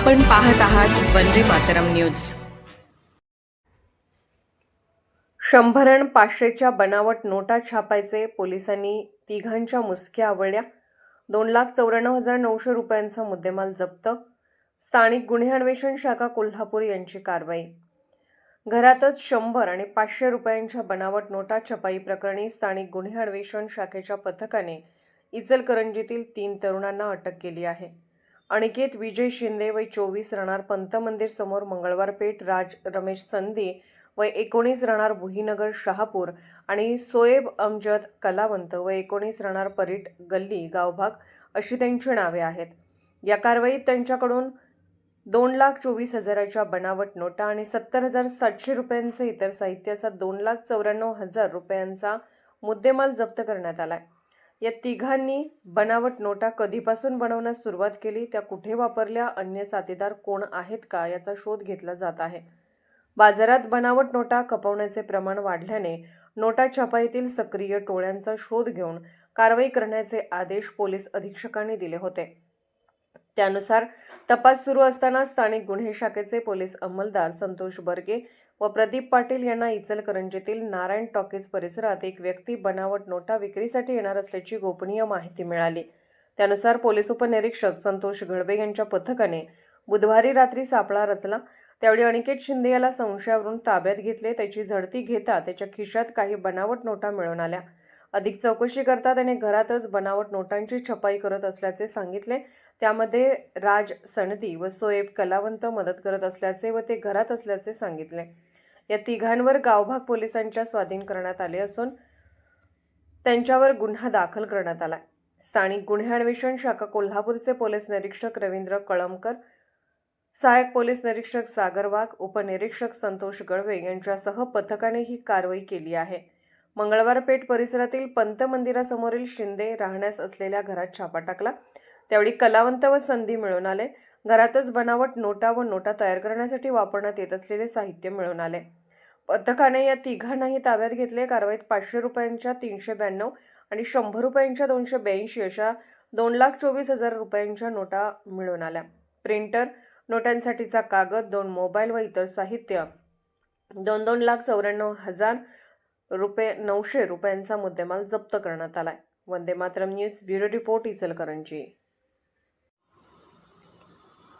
आपण पाहत आहात वंदे मातरम न्यूज. शंभरण पाचशेच्या बनावट नोटा छापायचे पोलिसांनी तिघांच्या मुसक्या आवळल्या. दोन लाख चौऱ्याण्णव हजार नऊशे रुपयांचा मुद्देमाल जप्त. स्थानिक गुन्हे अन्वेषण शाखा कोल्हापूर यांची कारवाई. घरातच शंभर आणि पाचशे रुपयांच्या बनावट नोटा छपाई प्रकरणी स्थानिक गुन्हे अन्वेषण शाखेच्या पथकाने इचलकरंजीतील तीन तरुणांना अटक केली आहे. अनिकेत विजय शिंदे वय चोवीस राहणार पंत मंदिर समोर मंगळवार पेठ राज रमेश संधी वय एकोणीस राहणार भुईनगर शहापूर आणि सोएब अमजद कलावंत व एकोणीस राहणार परीट गल्ली गावभाग अशी त्यांची नावे आहेत. या कारवाईत त्यांच्याकडून दोन लाख चोवीस हजाराच्या बनावट नोटा आणि सत्तर हजार सातशे रुपयांचे इतर साहित्य असा दोन लाख चौऱ्याण्णव हजार रुपयांचा मुद्देमाल जप्त करण्यात आला आहे या तिघांनी बनावट नोटा कधीपासून बनवण्यास सुरुवात केली त्या कुठे वापरल्या अन्य साथीदार कोण आहेत का याचा शोध घेतला जात आहे. बाजारात बनावट नोटा खपवण्याचे प्रमाण वाढल्याने नोटा छपाईतील सक्रिय टोळ्यांचा शोध घेऊन कारवाई करण्याचे आदेश पोलीस अधीक्षकांनी दिले होते. त्यानुसार तपास सुरू असताना स्थानिक गुन्हे शाखेचे पोलीस अंमलदार संतोष बर्गे व प्रदीप पाटील यांना इचलकरंजीतील नारायण टॉकीज परिसरात एक व्यक्ती बनावट नोटा विक्रीसाठी येणार असल्याची गोपनीय माहिती मिळाली. त्यानुसार पोलीस उपनिरीक्षक संतोष घडबे यांच्या पथकाने बुधवारी रात्री सापळा रचला. त्यावेळी अनिकेत शिंदे याला संशयावरून ताब्यात घेतले. त्याची झडती घेता त्याच्या खिशात काही बनावट नोटा मिळून आल्या. अधिक चौकशी करता त्याने घरातच बनावट नोटांची छपाई करत असल्याचे सांगितले. त्यामध्ये राज सणदी व सोएब कलावंत मदत करत असल्याचे व ते घरात असल्याचे सांगितले. या तिघांवर गावभाग पोलिसांच्या स्वाधीन करण्यात आले असून त्यांच्यावर गुन्हा दाखल करण्यात आला. स्थानिक गुन्हे अन्वेषण शाखा कोल्हापूरचे पोलीस निरीक्षक रवींद्र कळमकर सहाय्यक पोलीस निरीक्षक सागर वाघ उपनिरीक्षक संतोष गळवे यांच्यासह पथकाने ही कारवाई केली आहे. मंगळवार पेठ परिसरातील पंत मंदिरासमोरील शिंदे राहण्यास असलेल्या घरात छापा टाकला. त्यावेळी कलावंत व संधी मिळून आले. घरातच बनावट नोटा व नोटा तयार करण्यासाठी वापरण्यात येत असलेले साहित्य मिळून आले. पथकाने या तिघांनाही ताब्यात घेतले. कारवाईत पाचशे रुपयांच्या तीनशे ब्याण्णव आणि शंभर रुपयांच्या दोनशे ब्याऐंशी अशा दोन लाख चोवीस हजार रुपयांच्या नोटा मिळून आल्या. प्रिंटर नोटांसाठीचा कागद दोन मोबाईल व इतर साहित्य. दोन दोन लाख चौऱ्याण्णव हजार रुपये नऊशे रुपयांचा मुद्देमाल जप्त करण्यात आलाय. Vande Mataram news bureau report Ichalkaranji.